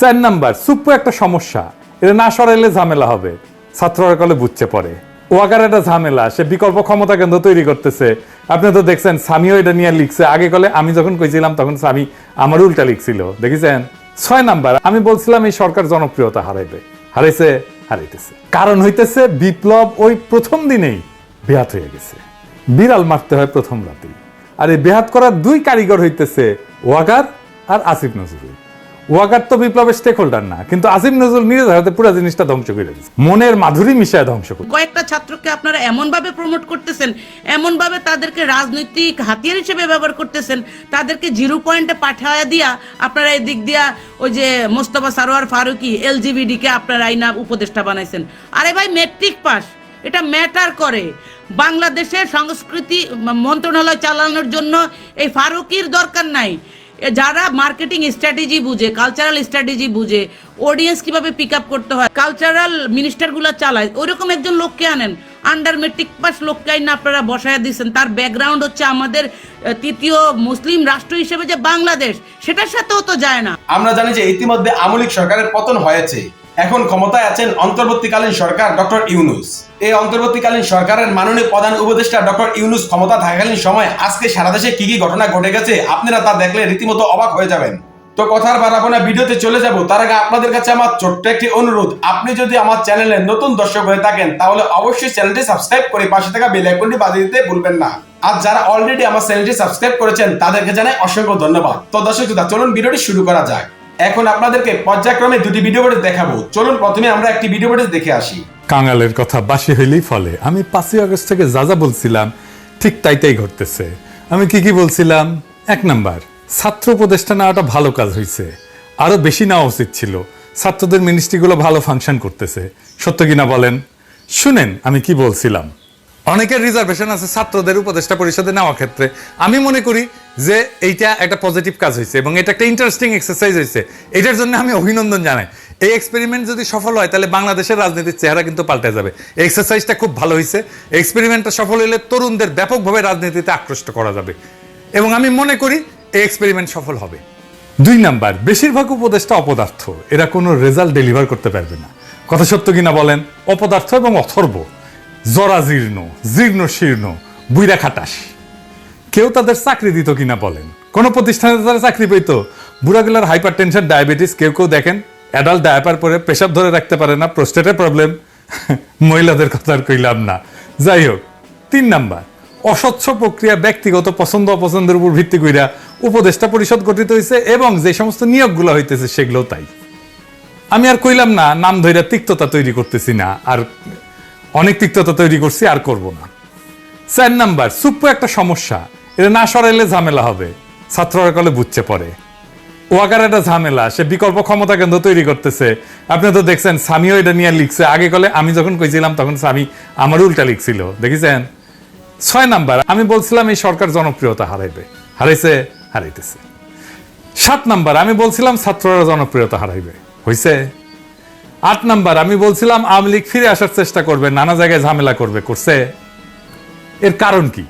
চার নাম্বার, সুপ্প একটা সমস্যা। এটা না সরাইলে ঝামেলা হবে। ছাত্ররা কলে বুঝছে পরে। ওয়াকার একটা ঝামেলা, সে বিকল্প ক্ষমতা কেন্দ্র তৈরি করতেছে। আপনি তো দেখছেন, স্বামীও এটা নিয়ে লিখছে। আগে কলে আমি যখন কইছিলাম, তখন স্বামী আমার উল্টা লিখছিল। দেখেছেন? ছয় নাম্বার, আমি বলছিলাম, এই সরকার জনপ্রিয়তা হারাইবে। হারাইছে, হারাইতেছে। কারণ হইতেছে, বিপ্লব ওই প্রথম দিনেই বেহাত হয়ে গেছে। বিড়াল মারতে হয় প্রথম রাতেই। আর এই বেহাত করার দুই কারিগর হইতেছে ওয়াকার আর আসিফ নজরুল। ওয়াকার তো বিপ্লবের স্টেক হোল্ডার না, কিন্তু আসিফ নজরুল নিজের হাতে পুরো জিনিসটা ধ্বংস করে মনের মাধুরী মিশায় ধ্বংস করে কয়েকটা ছাত্রকে আপনারা এমন ভাবে প্রমোট করতেছেন এমন ভাবে তাদেরকে রাজনৈতিক হাতিয়ার হিসেবে ব্যবহার করতেছেন, তাদেরকে জিরো পয়েন্টে পাঠায়া দিয়া আপনারা এই দিক দিয়া ওই যে মোস্তফা সারোয়ার ফারুকি এলজিবিডি কে আপনারা আইনা উপদেষ্টা বানাইছেন। আরে ভাই মেট্রিক পাস এটা ম্যাটার করে। বাংলাদেশের সংস্কৃতি মন্ত্রণালয় চালানোর জন্য এই ফারুকির দরকার নাই। যারা মার্কেটিং স্ট্র্যাটেজি বুঝে কালচারাল স্ট্র্যাটেজি বুঝে অডিয়েন্স কীভাবে পিক আপ করতে হয় কালচারাল মিনিস্টারগুলো চালায়, ওইরকম একজন লোককে আনেন। আন্ডার মেট্রিক পাস লোককে আইন আপনারা বসায় দিচ্ছেন তার ব্যাকগ্রাউন্ড হচ্ছে আমাদের তৃতীয় মুসলিম রাষ্ট্র হিসেবে যে বাংলাদেশ, সেটার সাথেও তো যায় না। আমরা জানি যে ইতিমধ্যে আমলিক সরকারের পতন হয়েছে। এখন ক্ষমতায় আছেন অন্তর্বর্তীকালীন সরকার ডক্টর ইউনুস। এই অন্তর্বর্তীকালীন সরকারের মাননীয় প্রধান উপদেষ্টা ডক্টর ইউনুস ক্ষমতা থাকাকালীন সময় আজকে সারা দেশে কি কি ঘটনা ঘটে গেছে আপনারা তা দেখলে রীতিমতো অবাক হয়ে যাবেন। তো কথার বাড়াবো না ভিডিওতে চলে যাব, তার আগে আপনাদের কাছে আমার ছোট্ট একটি অনুরোধ, আপনি যদি আমার চ্যানেলে নতুন দর্শক হয়ে থাকেন, তাহলে অবশ্যই চ্যানেলটি সাবস্ক্রাইব করে পাশে থাকা বেল আইকনটি বাজিয়ে দিতে ভুলবেন না। আর যারা অলরেডি আমার চ্যানেলটি সাবস্ক্রাইব করেছেন, তাদেরকে জানাই অসংখ্য ধন্যবাদ। তো দর্শক চলুন ভিডিওটি শুরু করা যাক। এখন আপনাদেরকে পর্যায়ক্রমে দুটি ভিডিও ফুটেজ দেখাবো। চলুন প্রথমে আমরা একটি ভিডিও ফুটেজ দেখে আসি। কাঙালের কথা বাসি হইলেই ফলে। আমি পাঁচই আগস্ট থেকে যা যা বলছিলাম, ঠিক তাই তাই ঘটতেছে। আমি কি কি বলছিলাম? এক নাম্বার, ছাত্র উপদেষ্টা নেওয়াটা ভালো কাজ হয়েছে আরও বেশি নেওয়া উচিত ছিল। ছাত্রদের মিনিস্ট্রিগুলো ভালো ফাংশন করতেছে। সত্য কিনা বলেন? শুনেন, আমি কি বলছিলাম। অনেকের রিজার্ভেশন আছে ছাত্রদের উপদেষ্টা পরিষদে নেওয়ার ক্ষেত্রে। আমি মনে করি যে এইটা একটা পজিটিভ কাজ হয়েছে এবং এটা একটা ইন্টারেস্টিং এক্সারসাইজ হয়েছে এটার জন্য আমি অভিনন্দন জানাই। এই এক্সপেরিমেন্ট যদি সফল হয়, তাহলে বাংলাদেশের রাজনীতির চেহারা কিন্তু পাল্টে যাবে। এক্সারসাইজটা খুব ভালো হয়েছে এক্সপেরিমেন্টটা সফল হলে তরুণদের ব্যাপকভাবে রাজনীতিতে আকৃষ্ট করা যাবে। এবং আমি মনে করি এই এক্সপেরিমেন্ট সফল হবে। দুই নাম্বার, বেশিরভাগ উপদেষ্টা অপদার্থ। এরা কোনো রেজাল্ট ডেলিভার করতে পারবে না। কথা সত্য কিনা বলেন? অপদার্থ এবং অথর্ব। জরাজীর্ণ জীর্ণ শীর্ণ, বুইরা খাটাস। কেউ তাদের চাকরি দিত কিনা বলেন? কোন প্রতিষ্ঠানে তারা চাকরি পেত? বুড়াগুলার হাইপার টেনশন ডায়াবেটিস, কেউ কেউ দেখেন, অ্যাডাল্ট ডায়াপার পরে পেশাব ধরে রাখতে পারে না প্রস্টেটের প্রবলেম। মহিলাদের কথা আর কইলাম না। যাই হোক, তিন নাম্বার, অস্বচ্ছ প্রক্রিয়া ব্যক্তিগত পছন্দ অপছন্দের উপর ভিত্তি কইরা উপদেষ্টা পরিষদ গঠিত হয়েছে এবং যে সমস্ত নিয়োগগুলো হইতেছে সেগুলো তাই। আমি আর কইলাম না, নাম ধইরা তিক্ততা তৈরি করতেছি না, আর অনেক তিক্ততা তৈরি করছি, আর করব না। চার নাম্বার, সুপ্প একটা সমস্যা। এটা না সরাইলে ঝামেলা হবে। ছাত্ররা কলে বুঝছে পরে। ওয়াকার একটা ঝামেলা, সে বিকল্প ক্ষমতা কেন্দ্র তৈরি করতেছে। আপনি তো দেখছেন, স্বামীও এটা নিয়ে লিখছে। আগে কলে আমি যখন কইছিলাম, তখন স্বামী আমার উল্টা লিখছিল। দেখেছেন? ছয় নাম্বার, আমি বলছিলাম, এই সরকার জনপ্রিয়তা হারাইবে। হারাইছে, হারাইতেছে। সাত নাম্বার, আমি বলছিলাম, ছাত্ররা জনপ্রিয়তা হারাইবে। হইছে? আট নাম্বার, আমি বলছিলাম আওয়ামী লীগ ফিরে আসার চেষ্টা করবে, নানা জায়গায় ঝামেলা করবে, করছে। এর কারণ কি?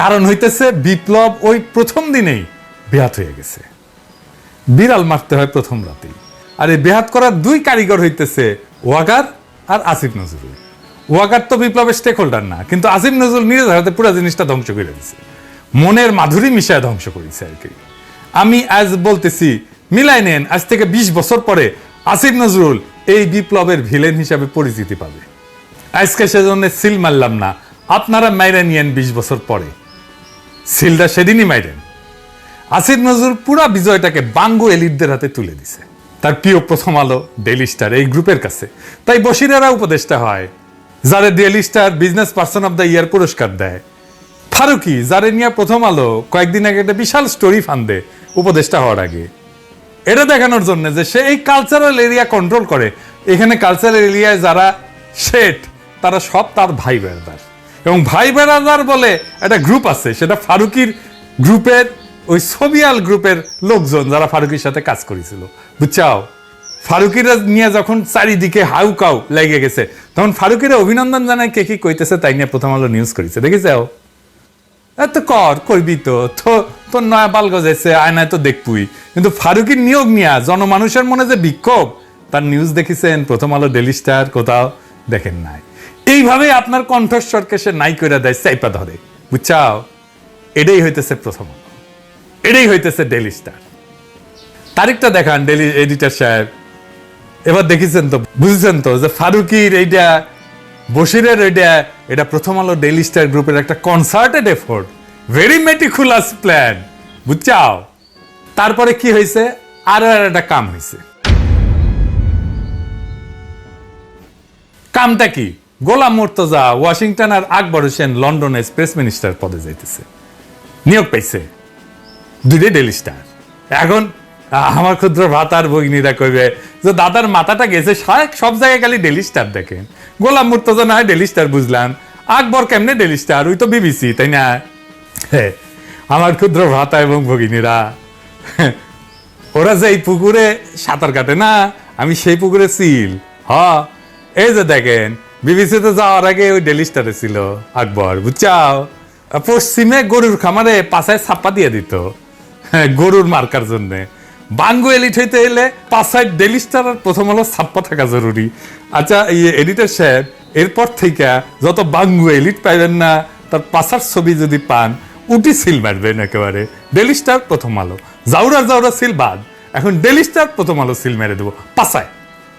কারণ হইতেছে বিপ্লব ওই প্রথম দিনেই বেহাত হয়ে গেছে। বিড়াল মারতে হয় প্রথম রাতেই। আর এই বেহাত করার দুই কারিগর হইতেছে ওয়াকার আর আসিফ নজরুল। ওয়াকার তো বিপ্লবের স্টেক হোল্ডার না, কিন্তু আসিফ নজরুল নিজের হাতে পুরো জিনিসটা ধ্বংস করে দিছে। মনের মাধুরী মিশায় ধ্বংস করেছে আর কি। আমি আজ বলতেছি মিলাই নেন, আজ থেকে ২০ বছর পরে আসিফ নজরুল এই বিপ্লবের ভিলেন হিসাবে পরিচিতি পাবে। আজকে সেজন্য সিল মারলাম না, আপনারা মাইরা নিয়েন বিশ বছর পরে। সিলটা সেদিনই মাইরেন। আসিফ নজরুল পুরা বিজয়টাকে বাঙ্গু এলিটদের হাতে তুলে দিছে। তার প্রিয় প্রথম আলো ডেলি স্টার এই গ্রুপের কাছে। তাই বসিরেরা উপদেষ্টা হয়, যারে daily star business person of the year পুরস্কার দেয়। ফারুকি, যারে নিয়ে প্রথম আলো, কয়েকদিন আগে একটা বিশাল স্টোরি ফান্দে উপদেষ্টা হওয়ার আগে। এটা দেখানোর জন্য যে সে এই কালচারাল এরিয়া কন্ট্রোল করে। এখানে কালচারাল এরিয়ায় যারা শেঠ, তারা সব তার ভাই বেড়াদার। এবং ভাই বেড়াদার বলে একটা গ্রুপ আছে, সেটা ফারুকির গ্রুপের, ওই সোবিয়াল গ্রুপের লোকজন যারা ফারুকির সাথে কাজ করেছিল। বুঝছাও? ফারুকিরা নিয়ে যখন চারিদিকে হাউ কাউ লেগে গেছে, তখন ফারুকিরা অভিনন্দন জানায় কে কি কইতেছে তাই নিয়ে প্রথম আলো নিউজ করেছে। দেখেছাও? এত কর, করবি তো। তো তো নয়া বাল গজাইছে আয়নায় তো দেখবই কিন্তু ফারুকির নিয়োগ নিয়া জনমানুষের মনে যে বিক্ষোভ, তার নিউজ দেখেছেন, প্রথম আলো ডেলি স্টার কোথাও দেখেন নাই। এইভাবে আপনার কণ্ঠস্বরকে সে নাই করে দেয়, চাইপা ধরে। বুঝছাও? এটাই হইতেছে প্রথম এটাই হইতেছে ডেলি স্টার তারিখটা দেখান ডেলি এডিটর সাহেব। এবার দেখেছেন তো, বুঝেছেন তো, যে ফারুকির এইটা বসিরের এইটা, এটা প্রথম আলো ডেইলি স্টার গ্রুপের একটা concerted effort very meticulous plan বুঝছাও? তারপরে কি হয়েছে? আরও আর একটা কাম হয়েছে। কামটা কি? গোলাম মুর্তজা ওয়াশিংটন আর আকবর হোসেন লন্ডনে প্রেস মিনিস্টার পদে যাইতেছে। নিয়োগ পাইছে। দুইটাই ডেলি স্টার এখন আমার ক্ষুদ্র ভাতার ভগিনীরা কইবে যে দাদার মাথাটা গেছে, সব- জায়গায় খালি ডেলি স্টার দেখেন। গোলাম মুর্তজা না হয় ডেলি স্টার বুঝলাম। আকবর কেমনে ডেলি স্টার ওই তো বিবিসি তাই না? আমার ক্ষুদ্র ভাতা এবং ভগিনীরা। ওরা যে এই পুকুরে সাঁতার কাটে না আমি সেই পুকুরে সিল। হ এই যে দেখেন বিবিসিতে যাওয়ার আগে ওই ডেলি স্টারে ছিল আকবর বুঝছাও? পশ্চিমে গরুর খামারে পাশায় ছাপ্পা দিয়ে দিত হ্যাঁ, গরুর মার্কার জন্য। বাঙ্গু এলিট হইতে এলে পাশায় ডেলি স্টার আর প্রথম হলো ছাপ্পা থাকা জরুরি। আচ্ছা এই এডিটর সাহেব এরপর থেকে যত বাঙ্গু এলিট পাইবেন না তার পাশার ছবি যদি পান উটি সিল মারবেন একেবারে। ডেলি স্টার প্রথম আলো। জাউরা জাউরা সিল বাদ এখন ডেলি স্টার প্রথম আলো সিল মেরে দেবো। পাশায়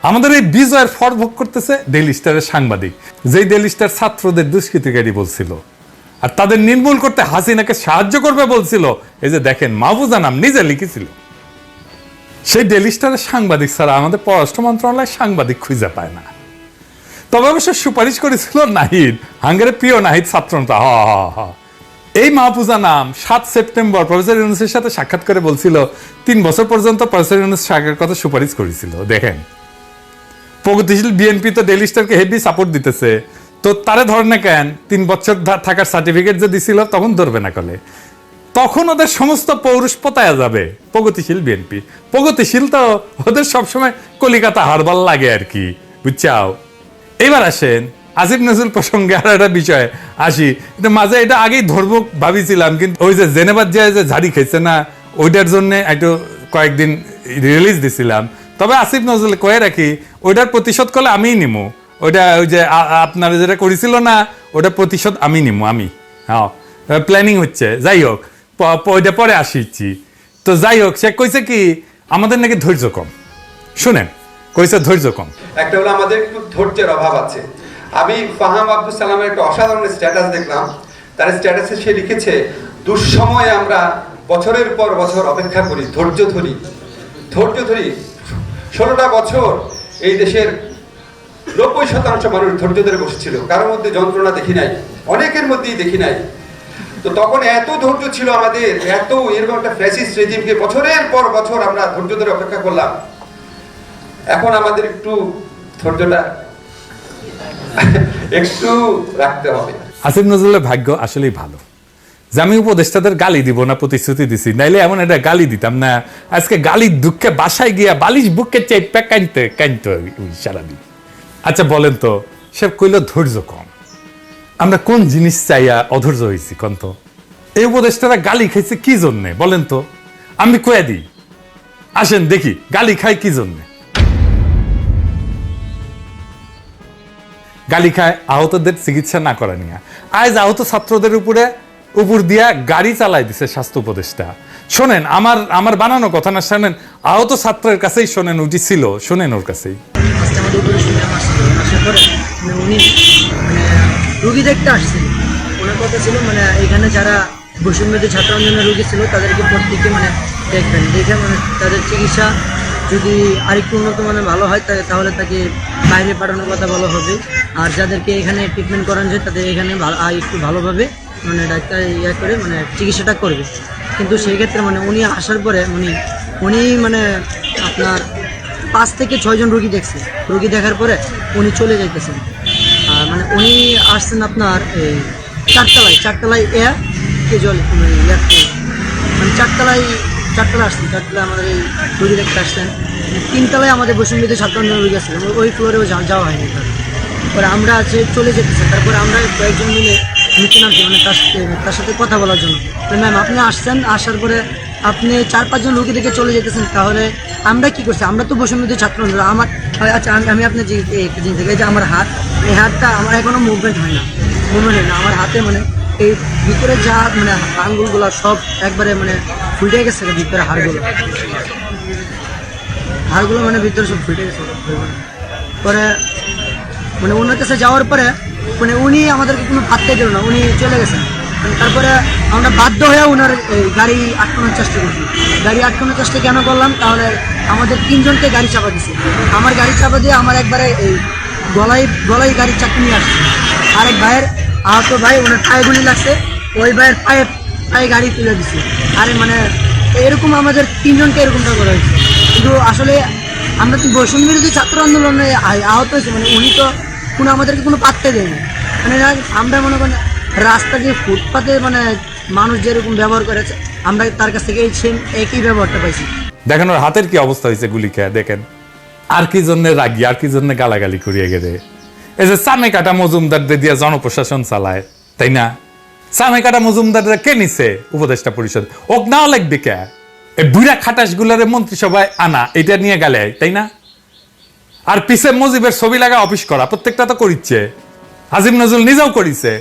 আমাদের এই বিজয়ের ফর ভোগ করতেছে ডেলি স্টারের সাংবাদিক। যেই ডেলি স্টার ছাত্রদের দুষ্কৃতিকারী বলছিল। আর তাদের নির্মূল করতে হাসিনাকে সাহায্য করবে বলছিল। এই যে দেখেন মাহবুজা নাম নিজে লিখেছিল। সেই ডেলি স্টারের সাংবাদিক ছাড়া আমাদের পররাষ্ট্র মন্ত্রণালয় সাংবাদিক খুঁজে পায় না। তবে অবশ্য সুপারিশ করেছিল নাহিদ। হাঙ্গারের প্রিয় নাহিদ ছাত্রনেতা। হ হ হ। এই মাহফুজা নাম সাত সেপ্টেম্বর প্রফেসর ইউনুসের সাথে সাক্ষাৎ করে বলছিল, তিন বছর পর্যন্ত প্রফেসর ইউনুস সাগরের কথা সুপারিশ করেছিল। দেখেন, প্রগতিশীল বিএনপি তো ডেলি স্টারকে হেভি সাপোর্ট দিতেছে। তো তারে ধর না কেন, তিন বছর থাকার সার্টিফিকেট যে দিছিল, তখন ধরবে না কলে। তখন ওদের সমস্ত পৌরুষ পতায়া যাবে, প্রগতিশীল বিএনপি। প্রগতিশীল তো ওদের সবসময় কলিকাতা হারবাল লাগে আর কি, বুঝছাও? এবার আসেন আসিফ নজরুল প্রসঙ্গে আর একটা বিষয় আসি মাঝে এটা আগেই ধরবো ভাবিছিলাম, কিন্তু ওই যে জেনেবাদ যে যে ঝাড়ি খেয়েছে না, ওইটার জন্য একটু কয়েকদিন রিলিজ দিছিলাম। তবে আসিফ নজরুল কয়ে রাখি, ওইটার প্রতিশোধ করলে আমিই নিমু। ওইটা ওই যে আপনারা যেটা করেছিল না ওটা প্রতিশোধ আমি নিমু, আমি। হ্যাঁ প্ল্যানিং হচ্ছে। যাই হোক ওইটা পরে আসিছি তো যাই হোক, সে কইছে কি, আমাদের নাকি ধৈর্য কম। শুনেন, কইছে ধৈর্য কম। একটা হলো আমাদের একটু ধৈর্যের অভাব আছে। আমি ফাহাম আব্দুল সালামের একটা অসাধারণ স্ট্যাটাস দেখলাম। তার স্ট্যাটাসে সে লিখেছে, দুঃসময়ে আমরা বছরের পর বছর অপেক্ষা করি, ধৈর্য ধরি। ধৈর্য ধরি, ষোলোটা বছর এই দেশের নব্বই শতাংশ মানুষ ধৈর্য ধরে বসেছিল, কারোর মধ্যে যন্ত্রণা দেখি নাই, অনেকের মধ্যেই দেখি নাই। তো তখন এত ধৈর্য ছিল আমাদের, এত এরকম একটা ফ্যাসিস্ট রেজিমকে বছরের পর বছর আমরা ধৈর্য ধরে অপেক্ষা করলাম। এখন আমাদের একটু ধৈর্যটা একটু রাখতে হবে। আসিফ নজরুলের ভাগ্য আসলেই ভালো। যে আমি উপদেষ্টাদের গালি দিব না, প্রতিশ্রুতি দিছি, নাইলে এমন একটা গালি দিতাম না। আজকে গালির দুঃখে বাসায় গিয়া বালিশ বুকে চেপে কানতে কানতে সারাদিন আচ্ছা বলেন তো, সে কইল ধৈর্য কম। আমরা কোন জিনিস চাইয়া অধৈর্য হয়েছি কন তো? এই উপদেষ্টারা গালি খাইছে কি জন্যে? বলেন তো। আমি কয়ে দিই। আসেন দেখি, গালি খাই কি জন্যে? গালি খায় আহতদের চিকিৎসা না করা নিয়ে। আজ আহত ছাত্রদের উপরে উপর দিয়া গাড়ি চালাই দিছে স্বাস্থ্য উপদেষ্টা। শোনেন, আমার আমার বানানো কথা না, শোনেন, আহত ছাত্রের কাছেই শোনেন উঠি ছিল, শোনেন ওর কাছেই। রুগী দেখতে আসছিল ওনার কথা ছিল মানে এখানে যারা বৈষম্যদের ছাত্র রুগী ছিল, তাদেরকে প্রত্যেকে মানে দেখবেন, দেখে মানে তাদের চিকিৎসা যদি আরেকটু উন্নত মানের ভালো হয় তাহলে তাকে বাইরে পাঠানোর কথা বলা হবে। আর যাদেরকে এখানে ট্রিটমেন্ট করানো যায় তাদের এখানে একটু ভালোভাবে মানে ডাক্তার ইয়ে করে মানে চিকিৎসাটা করবে। কিন্তু সেই ক্ষেত্রে মানে উনি আসার পরে উনি উনি মানে আপনার পাঁচ থেকে ছয়জন রুগী দেখছে। রুগী দেখার পরে উনি চলে যাইতেছেন। আর মানে উনি আসছেন আপনার এই চারতলায়। চারতলায় এয়ার, কে জল মানে মানে চারতলায় চারতলা আসছেন চারতলায় আমাদের এই রুগী দেখতে আসছেন। তিনতলায় আমাদের বসুন্ধীতে আন্দোলন রুগী আসছিলেন ওই ফ্লোরেও যাওয়া হয়নি তার পরে আমরা আছে, চলে যেতেছে। তারপরে আমরা কয়েকজন মিলে নিচে নামছি মানে তার সাথে তার সাথে কথা বলার জন্য। ম্যাম আপনি আসছেন, আসার পরে আপনি চার পাঁচজন রুগী দেখে চলে যেতেছেন, তাহলে আমরা কি করছি? আমরা তো বসুন্ধী ছাত্র, আমার আচ্ছা আমি আমি আপনার যে জিনিস দেখি যে আমার হাত, এই হাতটা আমার এখনও মুভমেন্ট হয় না। মুভমেন্ট হয় না। আমার হাতে মানে এই ভিতরে যা মানে আঙ্গুলগুলো সব একবারে মানে ফুটে গেছে রে, ভিতরে হাড়গুলো। হাড়গুলো মানে ভিতরে সব ফুটে গেছে। পরে মানে ওনার কাছে যাওয়ার পরে মানে উনি আমাদেরকে কোনো পাত্তাই দিল না, উনি চলে গেছেন তারপরে আমরা বাধ্য হয়ে ওনার এই গাড়ি আটকানোর চেষ্টা করছি গাড়ি আটকানোর চেষ্টা কেন করলাম? তাহলে আমাদের তিনজনকে গাড়ি চাপা দিছে। আমার গাড়ি চাপা দিয়ে আমার একবারে এই গলায় গলায় গাড়ির চাকরি নিয়ে আসছে। আরেক ভাইয়ের আহত ভাই, ওনার পায়ে গুলি লাগছে। ওই ভাইয়ের পায়ে পায়ে গাড়ি তুলে দিছে। আরে মানে এরকম আমাদের তিনজনকে এরকমটা করা হয়েছে। কিন্তু আসলে আমরা তো বৈষম্য বিরোধী ছাত্র আন্দোলনে আহত হয়েছে? মানে উনি তো কোনো আমাদেরকে কোনো পাত্তা দেয়নি। মানে আমরা মনে করেন দিয়ে ফুটপাতে মানে মানুষ যেরকম ব্যবহার করেছে, আমরা তার কাছ থেকে এই সেম একই ব্যবহারটা পাইছি। দেখেন, ওর হাতের কি অবস্থা হয়েছে গুলি খেয়ে, দেখেন। আর কি জন্য রাগি, আর কি জন্য গালাগালি করিয়ে গেলে। এই যে সামে কাটা মজুমদার দিয়ে জনপ্রশাসন চালায়, তাই না? সামে কাটা মজুমদার কে নিছে? উপদেষ্টা পরিষদ। ওক নাও লাগবে কে? এই বুড়া খাটাস গুলারে মন্ত্রিসভায় আনা এটা নিয়ে গেলে, তাই না? আর পিছে মুজিবের ছবি লাগা অফিস করা, প্রত্যেকটা তো করিচ্ছে। আজিম নজরুল নিজেও করিছে।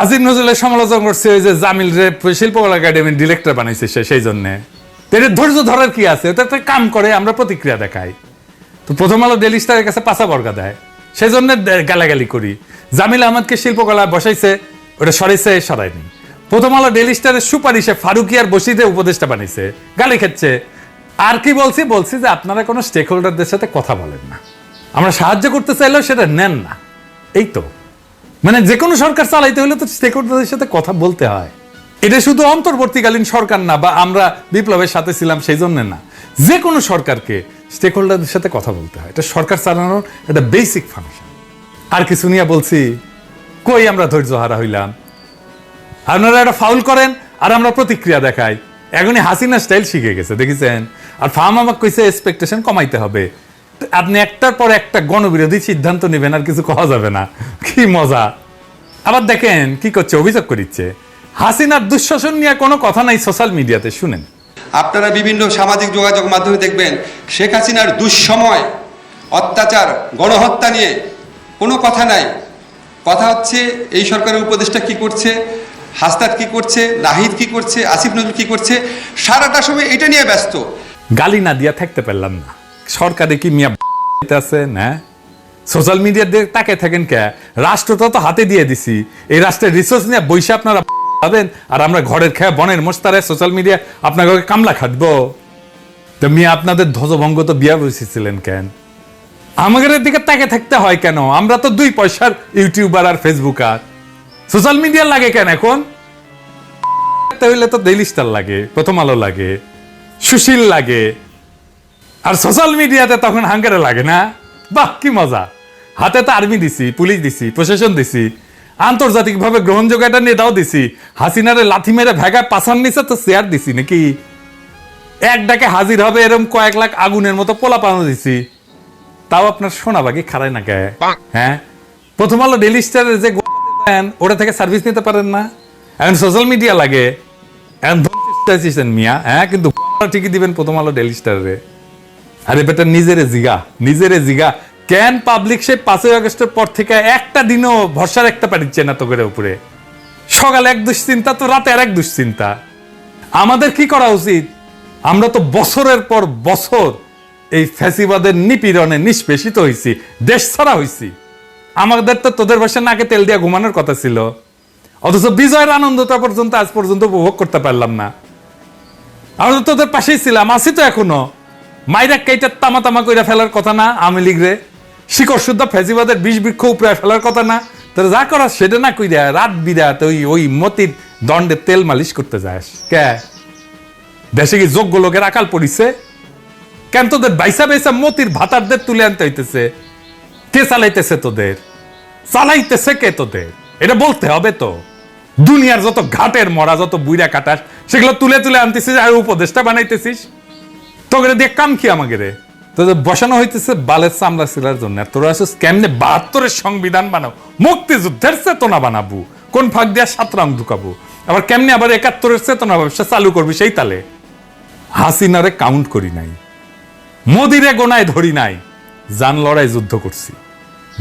আজিম নজরুলের সমালোচনা করছে ওই যে জামিল রে শিল্পকলা একাডেমির ডিরেক্টর বানাইছে সে, সেই জন্যে। তো এটার ধৈর্য ধরার কি আছে? ওটা একটা কাম করে, আমরা প্রতিক্রিয়া দেখাই। তো প্রথম আলো ডেলি স্টারের কাছে পাশা বর্গা দেয়। সেই জন্য গালাগালি করি। জামিল আহমদকে শিল্পকলা বসাইছে ওটা সরাইছে সরাইনি প্রথম আলো ডেলি স্টারের সুপারিশে ফারুকিয়ার বসিতে উপদেষ্টা বানাইছে গালি খেচ্ছে। আর কি বলছি? বলছি যে আপনারা কোনো স্টেক হোল্ডারদের সাথে কথা বলেন না। আমরা সাহায্য করতে চাইলেও সেটা নেন না। এই তো। মানে যে কোনো সরকার চালাইতে হলে তো স্টেক হোল্ডারদের সাথে কথা বলতে হয়। এটা শুধু অন্তর্বর্তীকালীন সরকার না, বা আমরা বিপ্লবের সাথে ছিলাম সেই জন্য না। যে কোনো সরকারকে স্টেক হোল্ডারদের সাথে কথা বলতে হয়। এটা সরকার চালানোর একটা বেসিক ফাংশন আর কিছু নিয়ে বলছি কই আমরা ধৈর্য হারা হইলাম? আপনারা একটা ফাউল করেন আর আমরা প্রতিক্রিয়া দেখাই। এখনই হাসিনা স্টাইল শিখে গেছে, দেখেছেন? আর ফার্ম আমাকে কইছে এক্সপেকটেশন কমাইতে হবে। আপনি একটার পর একটা গণবিরোধী সিদ্ধান্ত নেবেন আর কিছু কওয়া যাবে না। কি মজা। আবার দেখেন কি করছে, অভিযোগ করিচ্ছে। হাসিনার দুঃশাসন নিয়ে কোনো কথা নাই সোশ্যাল মিডিয়াতে শুনেন। আপনারা বিভিন্ন সামাজিক যোগাযোগ মাধ্যমে দেখবেন, শেখ হাসিনার দুঃসময় অত্যাচার, গণহত্যা নিয়ে কোনো কথা নাই। কথা হচ্ছে, এই সরকারের উপদেষ্টা কি করছে? হাসনাত কি করছে? নাহিদ কি করছে? আসিফ নজরুল কি করছে? সারাটা সময় এটা নিয়ে ব্যস্ত। গালি না দিয়া থাকতে পারলাম না। সরকারে কি মিয়া আছে? না। সোশ্যাল মিডিয়া দিয়ে তাকে থাকেন কে? রাষ্ট্রটা তো হাতে দিয়ে দিছি। এই রাষ্ট্রের রিসোর্স নিয়ে বৈশা আপনারা পাবেন, আর আমরা ঘরের খেয়ে বনের মোস্তারে সোশ্যাল মিডিয়া আপনাকে কামলা খাটবো। তো মিয়া, আপনাদের ধ্বজভঙ্গ তো বিয়া বসেছিলেন কেন? আমাদের দিকে তাকে থাকতে হয় কেন? আমরা তো দুই পয়সার ইউটিউবার আর ফেসবুকার। সোশ্যাল মিডিয়া লাগে কেন এখন? হইলে তো ডেইলি স্টার লাগে, প্রথম আলো লাগে, সুশীল লাগে। আর সোশ্যাল মিডিয়াতে তখন হাঙ্গারে লাগে না? বাহ, কি মজা। হাতে তো আর্মি দিছি, পুলিশ দিছি, প্রশাসন দিছি, আন্তর্জাতিকভাবে একটা নেতাও দিছি, হাসিনারে লাথি মেরে ভেগা পাশান নিচে তো শেয়ার দিছি নাকি? এক ডাকে হাজির হবে এরকম কয়েক লাখ আগুনের মতো পোলা পানো দিছি। তাও আপনার সোনা বাকি খারায় না কে হ্যাঁ? প্রথম আলো ডেলি স্টারের যে দেন, ওটা থেকে সার্ভিস নিতে পারেন না। এখন সোশ্যাল মিডিয়া লাগে। এখন মিয়া হ্যাঁ? কিন্তু ঠিকই দিবেন প্রথম আলো ডেলি স্টারে আরে বেটা নিজেরে জিগা নিজেরে জিগা। কেন পাবলিক সে পাঁচই আগস্টের পর থেকে একটা দিনও ভরসা রাখতে পারিচ্ছে না তোকের উপরে? সকালে এক দুশ্চিন্তা তো রাতে আর এক দুশ্চিন্তা। আমাদের কি করা উচিত? আমরা তো বছরের পর বছর এই ফ্যাসিবাদের নিপীড়নে নিষ্পেষিত হয়েছি দেশ ছাড়া হয়েছি আমাদের তো তোদের বসে নাকে তেল দিয়ে ঘুমানোর কথা ছিল। অথচ বিজয়ের আনন্দটা পর্যন্ত আজ পর্যন্ত উপভোগ করতে পারলাম না। আমরা তো তোদের পাশেই ছিলাম, আছি তো এখনও। মাইরা কেইটা তামা তামা কইরা ফেলার কথা না, আমি লিগরে শিকড় শুদ্ধ ফেজিবাদের বিষ বৃক্ষ উপরে ফেলার কথা না। তোর যা করা সেটা না কইরা, রাত বিরাত ওই ওই মতির দণ্ডে তেল মালিশ করতে যাস। কে? দেশে কি যোগ্য লোকের আকাল পড়িছে? কেন তোদের বাইসা বাইসা মতির ভাতারদের তুলে আনতে হইতেছে? কে চালাইতেছে তোদের? চালাইতেছে কে তোদের? এটা বলতে হবে তো। দুনিয়ার যত ঘাটের মরা, যত বুইরা কাটাস সেগুলো তুলে তুলে আনতেছিস আর উপদেশটা বানাইতেছিস? তোকে দিয়ে কাম কি আমাকে রে? তোদের বসানো হইতেছে বালের চামড়া শিলার জন্য। তোরা আসিস কেমনে বাহাত্তরের সংবিধান বানাও? মুক্তিযুদ্ধের চেতনা বানাবো। কোন ফাঁক দিয়া সাত রাং ঢুকাবো। আবার কেমনে আবার একাত্তরের চেতনা ব্যবসা চালু করবি সেই তালে? হাসিনারে কাউন্ট করি নাই। মোদিরে গোনায় ধরি নাই। জান লড়াই যুদ্ধ করছি।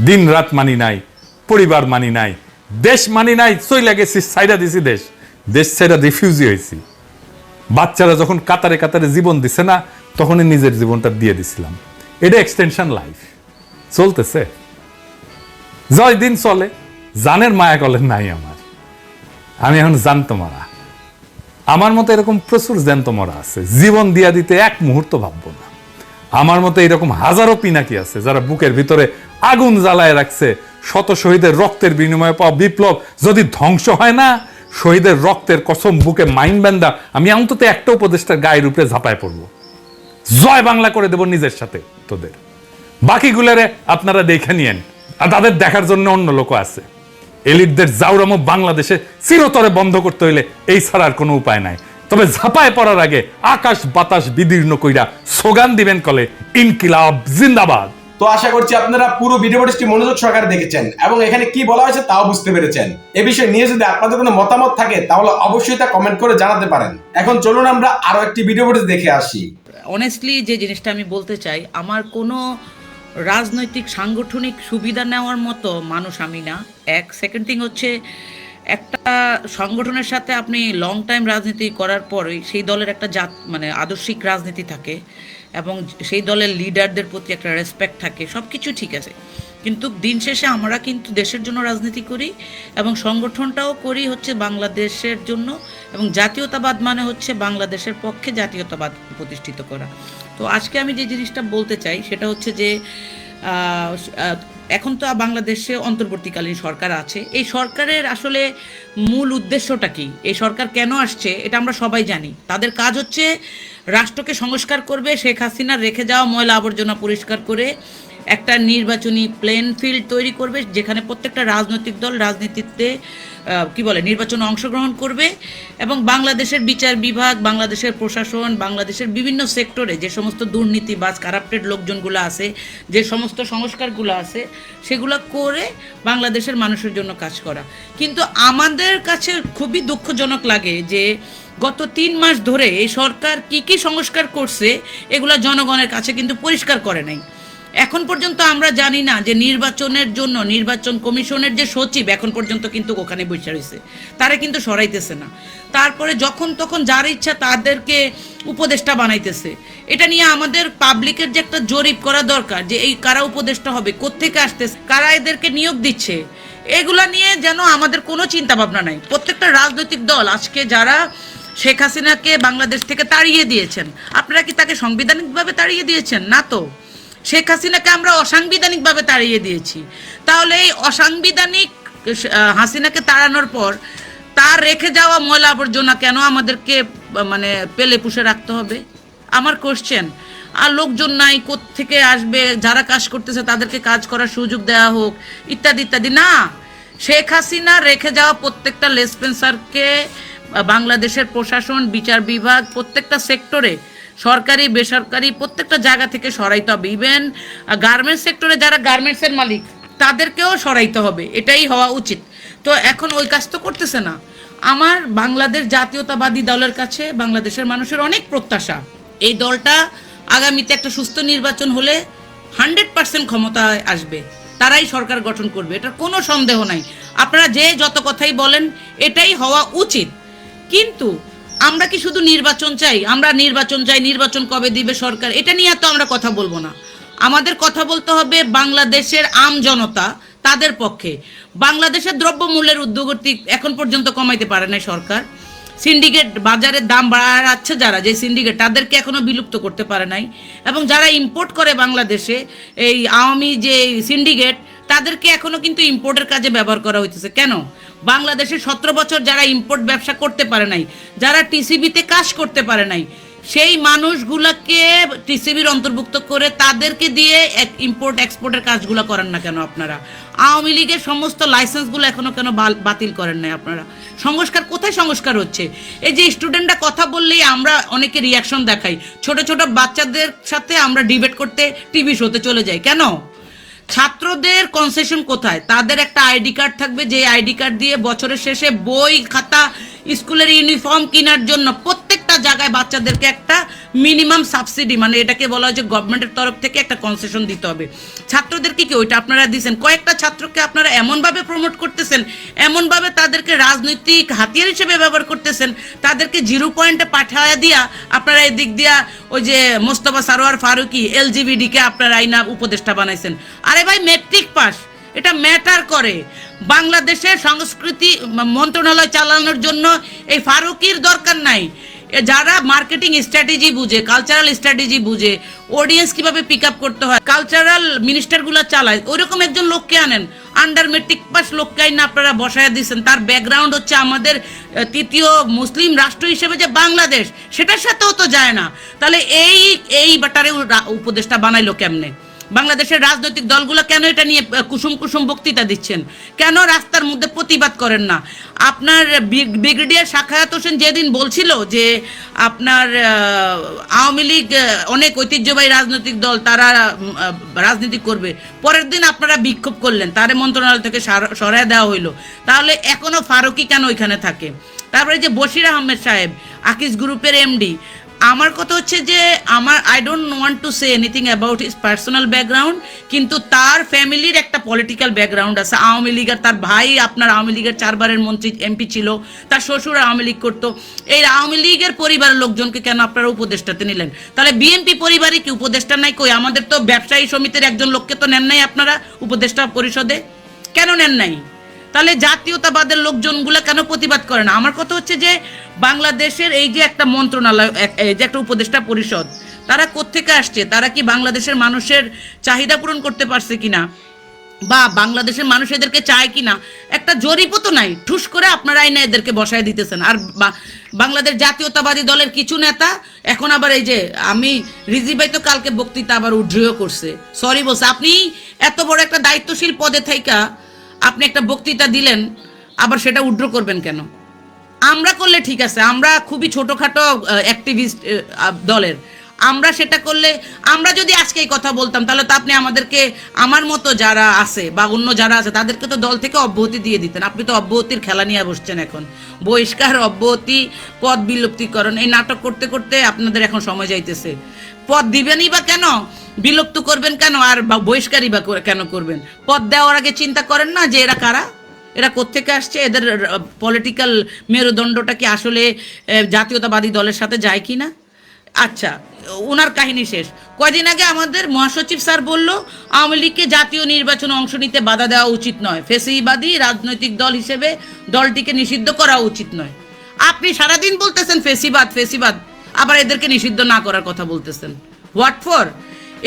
দিন রাত মানি নাই, পরিবার মানি নাই, দেশ মানি নাই, চইলা গেছি সাইডা দিছি দেশ। দেশ সাইডা রিফিউজি হয়েছি বাচ্চারা যখন কাতারে কাতারে জীবন দিছে না, তখনই নিজের জীবনটা দিয়ে দিছিলাম। এটা এক্সটেনশন লাইফ চলতেছে। জয় দিন চলে, জানের মায়া কলের নাই আমার। আমি এখন জানতো মারা। আমার মতো এরকম প্রচুর জ্যান্ত মরা আছে। জীবন দিয়া দিতে এক মুহূর্ত ভাববো না। আমার মতো এরকম হাজারো পিনাকি আছে যারা বুকের ভিতরে আগুন জ্বালায় রাখছে। শত শহীদের রক্তের বিনিময়ে পাওয়া বিপ্লব যদি ধ্বংস হয় না, শহীদের রক্তের কসম বুকে মাইন ব্যান্দা আমি অন্তত একটা উপদেষ্টার গায়ের উপরে ঝাঁপায় পড়ব। জয় বাংলা করে দেব নিজের সাথে তোদের। বাকিগুলোরে আপনারা দেখে নিয়েন। আর তাদের দেখার জন্য অন্য লোক আছে। এলিটদের জাউরামো বাংলাদেশে চিরতরে বন্ধ করতে হইলে এই ছাড়া আর কোনো উপায় নাই। তবে ঝাপায় পড়ার আগে আকাশ বাতাস বিদীর্ণ কইরা স্লোগান দিবেন কলে ইনকিলাব জিন্দাবাদ। তো আশা করছি আপনারা পুরো ভিডিওটি মনোযোগ সহকারে দেখেছেন এবং এখানে কি বলা হয়েছে তাও বুঝতে পেরেছেন। এ বিষয়ে নিয়ে যদি আপনাদের কোনো মতামত থাকে তাহলে অবশ্যই তা কমেন্ট করে জানাতে পারেন। এখন চলুন আমরা আরও একটি ভিডিও দেখে আসি। অনেস্টলি যে জিনিসটা আমি বলতে চাই আমার কোনো রাজনৈতিক সাংগঠনিক সুবিধা নেওয়ার মতো মানুষ আমি না। এক সেকেন্ড থিং হচ্ছে একটা সংগঠনের সাথে আপনি লং টাইম রাজনীতি করার পরে সেই দলের একটা জাত মানে আদর্শিক রাজনীতি থাকে এবং সেই দলের লিডারদের প্রতি একটা রেসপেক্ট থাকে সব কিছু ঠিক আছে। কিন্তু দিন শেষে আমরা কিন্তু দেশের জন্য রাজনীতি করি এবং সংগঠনটাও করি হচ্ছে বাংলাদেশের জন্য এবং জাতীয়তাবাদ মানে হচ্ছে বাংলাদেশের পক্ষে জাতীয়তাবাদ প্রতিষ্ঠিত করা। তো আজকে আমি যে জিনিসটা বলতে চাই সেটা হচ্ছে যে এখন তো বাংলাদেশে অন্তর্বর্তীকালীন সরকার আছে। এই সরকারের আসলে মূল উদ্দেশ্যটা কি? এই সরকার কেন আসছে এটা আমরা সবাই জানি। তাদের কাজ হচ্ছে রাষ্ট্রকে সংস্কার করবে, শেখ হাসিনার রেখে যাওয়া ময়লা আবর্জনা পরিষ্কার করে একটা নির্বাচনী প্লেন ফিল্ড তৈরি করবে, যেখানে প্রত্যেকটা রাজনৈতিক দল রাজনীতিতে কি বলে, নির্বাচনে অংশগ্রহণ করবে এবং বাংলাদেশের বিচার বিভাগ, বাংলাদেশের প্রশাসন, বাংলাদেশের বিভিন্ন সেক্টরে যে সমস্ত দুর্নীতিবাজ কারাপ্টেড লোকজনগুলো আছে, যে সমস্ত সংস্কারগুলো আছে, সেগুলো করে বাংলাদেশের মানুষের জন্য কাজ করা। কিন্তু আমাদের কাছে খুবই দুঃখজনক লাগে যে গত তিন মাস ধরে এই সরকার কি কি সংস্কার করছে, এগুলো জনগণের কাছে কিন্তু পরিষ্কার করে নাই। এখন পর্যন্ত আমরা জানি না যে নির্বাচনের জন্য, নির্বাচন কমিশনের যে সচিব এখন পর্যন্ত কিন্তু ওখানে বসে রয়েছে। তারা কিন্তু সরাইতেছে না। তারপরে যখন তখন যার ইচ্ছা তাদেরকে উপদেষ্টা বানাইতেছে। এটা নিয়ে আমাদের পাবলিকের যে একটা জরিপ করা দরকার যে এই কারা উপদেষ্টা হবে, কোত্থেকে আসতেছে, কারা এদেরকে নিয়োগ দিচ্ছে, এগুলা নিয়ে যেন আমাদের কোনো চিন্তা ভাবনা নাই। প্রত্যেকটা রাজনৈতিক দল আজকে যারা শেখ হাসিনাকে বাংলাদেশ থেকে তাড়িয়ে দিয়েছেন, আপনারা কি তাকে সাংবিধানিকভাবে তাড়িয়ে দিয়েছেন? না তো। শেখ হাসিনাকে আমরা অসাংবিধানিকভাবে তাড়িয়ে দিয়েছি। তাহলে এই অসাংবিধানিক হাসিনাকে তাড়ানোর পর তার রেখে যাওয়া ময়লা আবর্জনা কেন আমাদেরকে মানে পেলে পুষে রাখতে হবে? আমার কোশ্চেন আর লোকজন নাই থেকে আসবে, যারা কাজ করতেছে তাদেরকে কাজ করার সুযোগ দেওয়া হোক, ইত্যাদি ইত্যাদি। না, শেখ হাসিনা রেখে যাওয়া প্রত্যেকটা লেসপেন্সারকে বাংলাদেশের প্রশাসন, বিচার বিভাগ, প্রত্যেকটা সেক্টরে সরকারি, বেসরকারি, প্রত্যেকটা জায়গা থেকে সরাইতে হবে। ইভেন গার্মেন্টস সেক্টরে যারা গার্মেন্টসের মালিক, তাদেরকেও সরাইতে হবে। এটাই হওয়া উচিত। তো এখন ওই কাজ তো করতেছে না। আমার বাংলাদেশ জাতীয়তাবাদী দলের কাছে বাংলাদেশের মানুষের অনেক প্রত্যাশা। এই দলটা আগামীতে একটা সুস্থ নির্বাচন হলে হান্ড্রেড পার্সেন্ট ক্ষমতায় আসবে। তারাই সরকার গঠন করবে। এটার কোনো সন্দেহ নাই। আপনারা যে যত কথাই বলেন, এটাই হওয়া উচিত। কিন্তু আমরা কি শুধু নির্বাচন চাই? আমরা নির্বাচন চাই, নির্বাচন কবে দিবে সরকার? এটা নিয়ে তো আমরা কথা বলব না। আমাদের কথা বলতে হবে বাংলাদেশের আম জনতা, তাদের পক্ষে। বাংলাদেশের দ্রব্যমূল্যের উদ্যোগতি এখন পর্যন্ত কমাইতে পারে নাই সরকার। সিন্ডিকেট বাজারের দাম বাড়াচ্ছে যারা, যে সিন্ডিকেট, তাদেরকে এখনও বিলুপ্ত করতে পারে নাই। এবং যারা ইম্পোর্ট করে বাংলাদেশে, এই আওয়ামী যে সিন্ডিকেট তাদেরকে এখনও কিন্তু ইম্পোর্টের কাজে ব্যবহার করা হইতেছে। কেন? বাংলাদেশে সতেরো বছর যারা ইম্পোর্ট ব্যবসা করতে পারে নাই, যারা টিসিবিতে কাজ করতে পারে নাই, সেই মানুষগুলাকে টিসিবির অন্তর্ভুক্ত করে তাদেরকে দিয়ে ইম্পোর্ট এক্সপোর্টের কাজগুলো করেন না কেন আপনারা? আওয়ামী লীগের সমস্ত লাইসেন্সগুলো এখনও কেন বাতিল করেন নাই আপনারা? সংস্কার কোথায় সংস্কার হচ্ছে? এই যে স্টুডেন্টরা কথা বললেই আমরা অনেকে রিয়াকশন দেখাই। ছোট ছোট বাচ্চাদের সাথে আমরা ডিবেট করতে টিভি শোতে চলে যাই। কেন? ছাত্রদের কনসেশন কোথায়? তাদের একটা আইডি কার্ড থাকবে যে আইডি কার্ড দিয়ে বছরের শেষে বই, খাতা, স্কুলের ইউনিফর্ম কেনার জন্য প্রত্যেকটা জায়গায় বাচ্চাদেরকে একটা মিনিমাম সাবসিডি মানে এটাকে বলা হয় যে গভর্নমেন্টের তরফ থেকে একটা কনসেশন দিতে হবে। ছাত্রদেরকে কি ওইটা আপনারা দিয়েছেন? কয়েকটা ছাত্রকে আপনারা এমনভাবে প্রমোট করতেছেন, এমনভাবে তাদেরকে রাজনৈতিক হাতিয়ার হিসেবে ব্যবহার করতেছেন, তাদেরকে জিরো পয়েন্টে পাঠায়া দিয়া আপনারা এই দিক দিয়া ওই যে মোস্তফা সারোয়ার ফারুকি এলজিবিডিকে আপনারা আইনা উপদেষ্টা বানাইছেন। আরে ভাই মেট্রিক পাস এটা ম্যাটার করে। বাংলাদেশের সংস্কৃতি মন্ত্রণালয় চালানোর জন্য এই ফারুকির দরকার নাই। যারা মার্কেটিং স্ট্র্যাটেজি বুঝে কালচারাল স্ট্র্যাটেজি বুঝে অডিয়েন্স কীভাবে পিক আপ করতে হয় কালচারাল মিনিস্টারগুলো চালায়, ওইরকম একজন লোককে আনেন। আন্ডার মেট্রিক পাস লোককে আইন আপনারা বসায় দিয়েছেন তার ব্যাকগ্রাউন্ড হচ্ছে আমাদের তৃতীয় মুসলিম রাষ্ট্র হিসেবে যে বাংলাদেশ, সেটার সাথেও তো যায় না। তাহলে এই এই বাটারে উপদেশটা বানাইলো কেমনে? বাংলাদেশের রাজনৈতিক দলগুলো কেন এটা নিয়ে কুসুম কুসুম বক্তৃতা দিচ্ছেন? কেন রাস্তার মধ্যে প্রতিবাদ করেন না? আপনার ব্রিগেডিয়ার শাখায়াত হোসেন যেদিন বলছিল যে আপনার আওয়ামী লীগ অনেক ঐতিহ্যবাহী রাজনৈতিক দল, তারা রাজনীতি করবে। পরের দিন আপনারা বিক্ষোভ করলেন, তারে মন্ত্রণালয় থেকে সার- সরায় দেওয়া হইল। তাহলে এখনও ফারুকি কেন ওইখানে থাকে? তারপরে যে বশির আহমেদ সাহেব, আকিস গ্রুপের এমডি আমার কথা হচ্ছে যে আমার I don't want to say anything about his personal background কিন্তু তার ফ্যামিলির একটা পলিটিক্যাল ব্যাকগ্রাউন্ড আছে। আওয়ামী লীগের তার ভাই, আপনার আওয়ামী লীগের চারবারের মন্ত্রী এমপি ছিল, তার শ্বশুর আওয়ামী লীগ করতো। এই আওয়ামী লীগের পরিবারের লোকজনকে কেন আপনারা উপদেষ্টাতে নিলেন? তাহলে বিএনপি পরিবারে কি উপদেষ্টা নাই কই? আমাদের তো ব্যবসায়ী সমিতির একজন লোককে তো নেন নাই আপনারা উপদেষ্টা পরিষদে? কেন নেন নাই? তাহলে জাতীয়তাবাদের লোকজনগুলো কেন প্রতিবাদ করে না? আমার কথা হচ্ছে যে বাংলাদেশের এই যে একটা মন্ত্রণালয় এই যে একটা উপদেষ্টা পরিষদ, তারা কোত্থেকে আসছে? তারা কি বাংলাদেশের মানুষের চাহিদা পূরণ করতে পারছে কিনা? বা বাংলাদেশের মানুষ এদেরকে চায় কিনা? একটা জরিপও তো নাই। ঠুস করে আপনারা আইনে এদেরকে বসায় দিতেছেন। আর বাংলাদেশ জাতীয়তাবাদী দলের কিছু নেতা, এখন আবার এই যে আমি, রিজি ভাই তো কালকে বক্তৃতা আবার উড্রিয় করছে। সরি বলছে, আপনি এত বড় একটা দায়িত্বশীল পদে থাইকা আপনি একটা বক্তৃতা দিলেন, আবার সেটা উড্র করবেন কেন? আমরা করলে ঠিক আছে, আমরা খুবই ছোটোখাটো অ্যাক্টিভিস্ট দলের। আমরা সেটা করলে, আমরা যদি আজকে এই কথা বলতাম, তাহলে তো আপনি আমাদেরকে, আমার মতো যারা আছে বা অন্য যারা আছে, তাদেরকে তো দল থেকে অব্যাহতি দিয়ে দিতেন। আপনি তো অব্যাহতির খেলা নিয়ে বসছেন এখন। বহিষ্কার, অব্যাহতি, পদ বিলুপ্তিকরণ, এই নাটক করতে করতে আপনাদের এখন সময় যাইতেছে। পদ দিবেনই বা কেন? বিলুপ্ত করবেন কেন? আর বহিষ্কারই বা কেন করবেন? পদ দেওয়ার আগে চিন্তা করেন না যে এরা কারা? এরা কোত্থেকে আসছে? এদের পলিটিক্যাল মেরুদণ্ডটা কি আসলে জাতীয়তাবাদী দলের সাথে যায় কি না আচ্ছা ওনার কাহিনী শেষ। কয়দিন আগে আমাদের মহাসচিব স্যার বলল, আওয়ামী লীগকে জাতীয় নির্বাচনে অংশ নিতে বাধা দেওয়া উচিত নয়। ফেসিবাদী রাজনৈতিক দল হিসেবে দলটিকে নিষিদ্ধ করা উচিত নয়। আপনি সারাদিন বলতেছেন ফেসিবাদ ফেসিবাদ, আবার এদেরকে নিষিদ্ধ না করার কথা বলতেছেন। What for?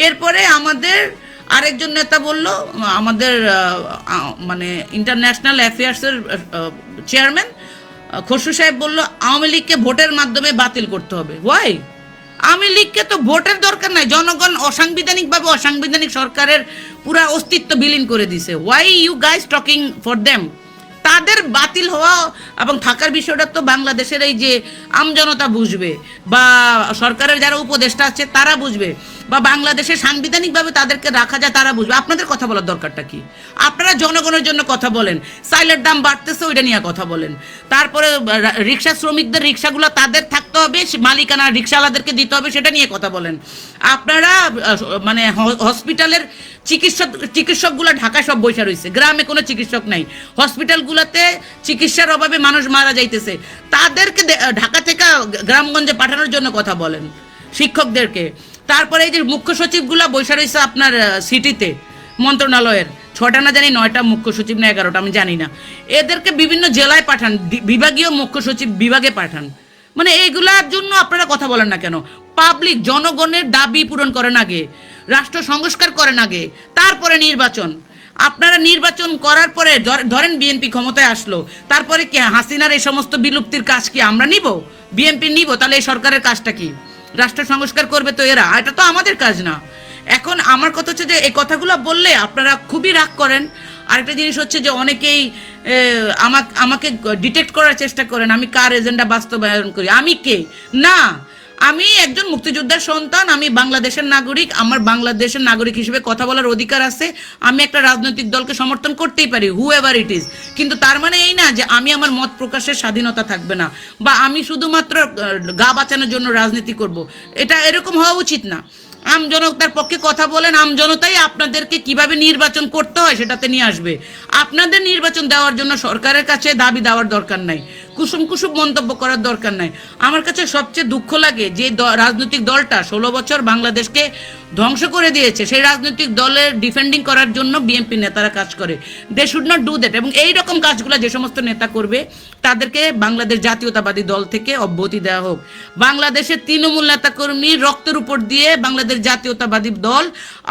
এরপরে আমাদের আরেকজন নেতা বলল, আমাদের মানে ইন্টারন্যাশনাল অ্যাফেয়ার্সের চেয়ারম্যান খসরু সাহেব বলল, আওয়ামী লীগকে ভোটের মাধ্যমে বাতিল করতে হবে। ওয়াই আওয়ামী লীগকে তো ভোটের দরকার নাই। জনগণ অসাংবিধানিকভাবে অসাংবিধানিক সরকারের পুরা অস্তিত্ব বিলীন করে দিছে। Why you guys talking for them তাদের বাতিল হওয়া এবং থাকার বিষয়টা তো বাংলাদেশের এই যে আমজনতা বুঝবে বা সরকারের যারা উপদেষ্টা আছে তারা বুঝবে। বা বাংলাদেশে সাংবিধানিকভাবে তাদেরকে রাখা যায়, তারা বুঝবে। আপনাদের কথা বলার দরকারটা কি? আপনারা জনগণের জন্য কথা বলেন। সাইলের দাম বাড়তেছে, ওইটা নিয়ে কথা বলেন। তারপরে রিক্সা শ্রমিকদের রিক্সাগুলো তাদের থাকতে হবে মালিকানা রিক্সাওয়ালাদেরকে দিতে হবে, সেটা নিয়ে কথা বলেন। আপনারা মানে হসপিটালের চিকিৎসক, চিকিৎসকগুলো ঢাকায় সব বৈশা রয়েছে গ্রামে কোনো চিকিৎসক নাই। হসপিটালগুলোতে চিকিৎসার অভাবে মানুষ মারা যাইতেছে। তাদেরকে ঢাকা থেকে গ্রামগঞ্জে পাঠানোর জন্য কথা বলেন শিক্ষকদেরকে। তারপরে এই যে মুখ্য সচিবগুলা বৈশা রয়েছে আপনার সিটিতে, মন্ত্রণালয়ের। ছটা না জানি নয়টা মুখ্য সচিব না এগারোটা, আমি জানি না। এদেরকে বিভিন্ন জেলায় পাঠান বিভাগীয় মুখ্য সচিব বিভাগে পাঠান। মানে এইগুলার জন্য আপনারা কথা বলেন না কেন? পাবলিক জনগণের দাবি পূরণ করেন আগে, রাষ্ট্র সংস্কার করেন আগে, তারপরে নির্বাচন। আপনারা নির্বাচন করার পরে ধর- ধরেন বিএনপি ক্ষমতায় আসলো, তারপরে কি হাসিনার এই সমস্ত বিলুপ্তির কাজ কি আমরা নিব? বিএনপি নিব, তাহলে এই সরকারের কাজটা কি? রাষ্ট্র সংস্কার করবে তো এরা এটা তো আমাদের কাজ না। এখন আমার কথা হচ্ছে যে, এই কথাগুলো বললে আপনারা খুবই রাগ করেন। আরেকটা জিনিস হচ্ছে যে, অনেকেই আমাকে আমাকে ডিটেক্ট করার চেষ্টা করেন, আমি কার এজেন্ডা বাস্তবায়ন করি, আমি কে? না আমি একজন মুক্তিযোদ্ধার সন্তান, আমি বাংলাদেশের নাগরিক, আমার বাংলাদেশের নাগরিক হিসেবে কথা বলার অধিকার আছে। আমি একটা রাজনৈতিক দলকে সমর্থন করতেই পারি হু এভার ইট ইজ কিন্তু তার মানে এই না যে আমি আমার মত প্রকাশের স্বাধীনতা থাকবে না, বা আমি শুধুমাত্র গা বাঁচানোর জন্য রাজনীতি করব। এটা এরকম হওয়া উচিত না। আম জনতার পক্ষে কথা বলেন, আমজনতাই আপনাদেরকে কীভাবে নির্বাচন করতে হয় সেটাতে নিয়ে আসবে। আপনাদের নির্বাচন দেওয়ার জন্য সরকারের কাছে দাবি দেওয়ার দরকার নাই, কুসুম কুসুম মন্তব্য করার দরকার নাই। আমার কাছে সবচেয়ে দুঃখ লাগে যে রাজনৈতিক দলটা ষোলো বছর বাংলাদেশকে ধ্বংস করে দিয়েছে, সেই রাজনৈতিক দলের ডিফেন্ডিং করার জন্য বিএনপি নেতারা কাজ করে। They should not do that এবং এই রকম কাজগুলো যে সমস্ত নেতা করবে, তাদেরকে বাংলাদেশ জাতীয়তাবাদী দল থেকে অব্যাহতি দেওয়া হোক। বাংলাদেশের তৃণমূল নেতাকর্মী রক্তের উপর দিয়ে বাংলাদেশ জাতীয়তাবাদী দল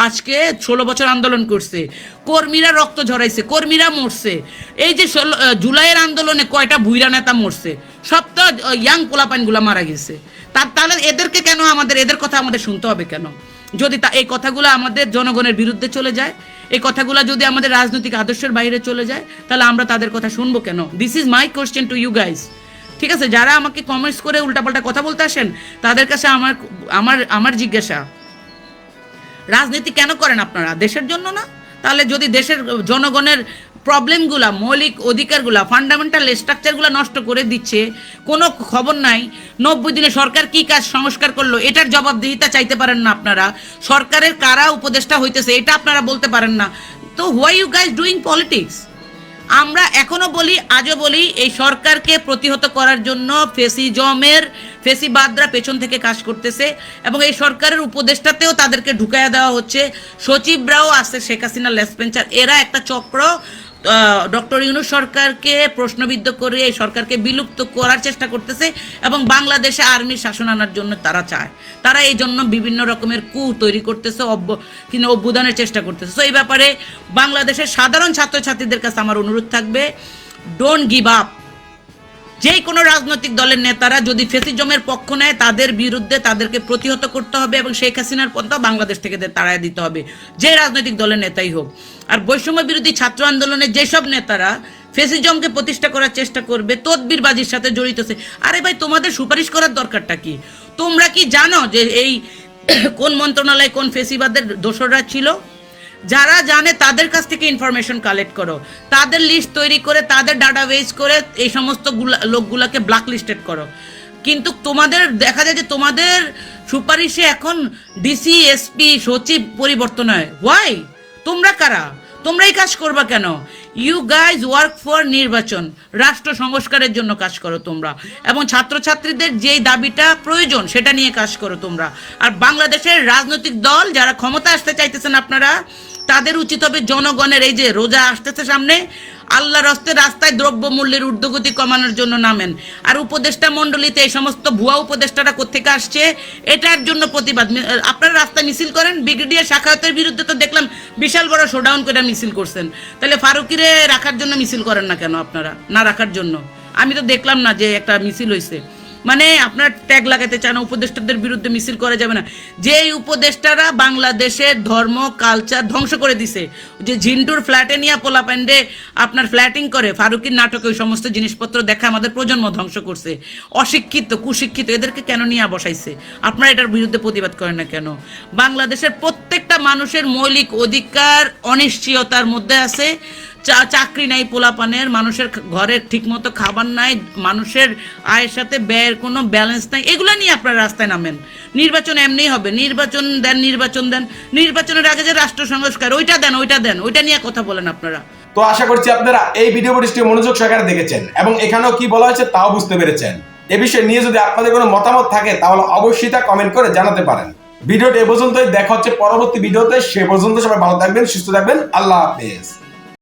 আজকে ষোলো বছর আন্দোলন করছে। কর্মীরা রক্ত ঝরাইছে, কর্মীরা মরছে। এই যে জুলাইয়ের আন্দোলনে কয়টা ভুইরা নেতা মরছে, সব তো ইয়াং পোলাপাইনগুলা মারা গেছে। তার তাহলে এদেরকে কেন আমাদের, এদের কথা আমাদের শুনতে হবে কেন? যদি তা, এই কথাগুলো আমাদের জনগণের বিরুদ্ধে চলে যায়, এই কথাগুলো যদি আমাদের রাজনৈতিক আদর্শের বাইরে চলে যায়, তাহলে আমরা তাদের কথা শুনব কেন? This is my question to you guys ঠিক আছে, যারা আমাকে কমেন্টস করে উল্টাপাল্টা কথা বলতে আসেন, তাদের কাছে আমার আমার আমার জিজ্ঞাসা। রাজনীতি কেন করেন আপনারা? দেশের জন্য না? তাহলে যদি দেশের জনগণের প্রবলেমগুলা মৌলিক অধিকারগুলা ফান্ডামেন্টাল স্ট্রাকচারগুলো নষ্ট করে দিচ্ছে, কোনো খবর নাই, নব্বই দিনে সরকার কি কাজ সংস্কার করল, এটার জবাবদিহিতা চাইতে পারেন না আপনারা। সরকারের কারা উপদেষ্টা হইতেছে, এটা আপনারা বলতে পারেন না। তো why you guys doing politics আমরা এখনও বলি, আজও বলি, এই সরকারকে প্রতিহত করার জন্য ফেসি ফেসিজমের ফেসিবাদরা পেছন থেকে কাজ করতেছে এবং এই সরকারের উপদেষ্টাতেও তাদেরকে ঢুকাইয়া দেওয়া হচ্ছে। সচিবরাও আছে শেখ হাসিনা লেসপেঞ্চার এরা একটা চক্র ডক্টর ইউনু সরকারকে প্রশ্নবিদ্ধ করে, এই সরকারকে বিলুপ্ত করার চেষ্টা করতেছে এবং বাংলাদেশে আর্মির শাসন আনার জন্য তারা চায়। তারা এই জন্য বিভিন্ন রকমের কু তৈরি করতেছে, অব্য কিন্তু অভ্যুদানের চেষ্টা করতেছে। তো এই ব্যাপারে বাংলাদেশের সাধারণ ছাত্রছাত্রীদের কাছে আমার অনুরোধ থাকবে ডোন্ট গিভ আপ যে কোনো রাজনৈতিক দলের নেতারা যদি ফেসিজমের পক্ষ নেয়, তাদের বিরুদ্ধে তাদেরকে প্রতিহত করতে হবে এবং শেখ হাসিনার পন্থা বাংলাদেশ থেকে তাড়াই দিতে হবে। যে রাজনৈতিক দলের নেতাই হোক। আর বৈষম্য বিরোধী ছাত্র আন্দোলনে যেসব নেতারা ফেসিজমকে প্রতিষ্ঠা করার চেষ্টা করবে, তদবিরবাজির সাথে জড়িত আছে। আরে ভাই, তোমাদের সুপারিশ করার দরকারটা কি? তোমরা কি জানো যে এই কোন মন্ত্রণালয় কোন ফেসিবাদের দোসররা ছিল? যারা জানে তাদের কাছ থেকে ইনফরমেশন কালেক্ট করো। তাদের লিস্ট তৈরি করে, তাদের ডাটাবেস করে এই সমস্ত গুলা- লোকগুলাকে ব্ল্যাক লিস্টেড করো। কিন্তু তোমাদের, দেখা যায় যে তোমাদের সুপারিশে এখন ডিসি এসপি সচিব পরিবর্তন হয়। ওয়াই তোমরা কারা? তোমরা এই কাজ করবা কেন? ইউ গাইজ ওয়ার্ক ফর নির্বাচন। রাষ্ট্র সংস্কারের জন্য কাজ করো তোমরা। এবং ছাত্রছাত্রীদের যেই দাবিটা প্রয়োজন, সেটা নিয়ে কাজ করো তোমরা। আর বাংলাদেশের রাজনৈতিক দল, যারা ক্ষমতা আসতে চাইতেছেন আপনারা তাদের উচিত হবে জনগণের এই যে রোজা আসতেছে সামনে, আল্লাহর হস্তে রাস্তায় দ্রব্য মূল্যের ঊর্ধ্বগতি কমানোর জন্য নামেন। আর উপদেষ্টা মণ্ডলীতে এই সমস্ত ভুয়া উপদেষ্টারা কোথেকে আসছে, এটার জন্য প্রতিবাদ। আপনারা রাস্তায় মিছিল করেন, ব্রিগেডিয়ার শাখায়তের বিরুদ্ধে তো দেখলাম বিশাল বড় শোডাউন করে মিছিল করছেন। তাহলে ফারুকিরে রাখার জন্য মিছিল করেন না কেন আপনারা? না রাখার জন্য? আমি তো দেখলাম না যে একটা মিছিল হয়েছে মানে আপনার ট্যাগ লাগাতে চান, উপদেষ্টাদের বিরুদ্ধে মিছিল করা যাবে না। যে উপদেষ্টারা বাংলাদেশের ধর্ম কালচার ধ্বংস করে দিছে, যে ঝিন্টুর ফ্ল্যাটে নিয়ে পোলা প্যান্ডে আপনার ফ্ল্যাটিং করে, ফারুকির নাটকে ওই সমস্ত জিনিসপত্র দেখা আমাদের প্রজন্ম ধ্বংস করছে, অশিক্ষিত, কুশিক্ষিত, এদেরকে কেন নিয়ে বসাইছে? আপনারা এটার বিরুদ্ধে প্রতিবাদ করেন না কেন? বাংলাদেশের প্রত্যেকটা মানুষের মৌলিক অধিকার অনিশ্চয়তার মধ্যে আছে। চাকরি নাই পোলাপানের, মানুষের খ- ঘরে ঠিকমতো খাবার নাই, মানুষের আয়ের সাথে ব্যয়ের কোনো ব্যালেন্স নাই, এগুলো নিয়ে আপনারা রাস্তায় নামেন। নির্বাচন এমনি হবে, নির্বাচন দেন নির্বাচন দেন, নির্বাচনের আগে যে রাষ্ট্র সংস্কার, ওইটা দেন ওইটা দেন, ওইটা নিয়ে কথা বলেন আপনারা। তো আশা করছি আপনারা এই ভিডিও ফুটেজটি মনোযোগ সহকারে দেখেছেন এবং এখানেও কি বলা হয়েছে তাও বুঝতে পেরেছেন। এ বিষয়ে নিয়ে যদি আপনাদের কোনো মতামত থাকে, তাহলে অবশ্যই তা কমেন্ট করে জানাতে পারেন। ভিডিওটি এ পর্যন্তই, দেখা হচ্ছে পরবর্তী ভিডিওতে, সে পর্যন্ত সবাই ভালো থাকবেন, সুস্থ থাকবেন, আল্লাহ হাফেজ।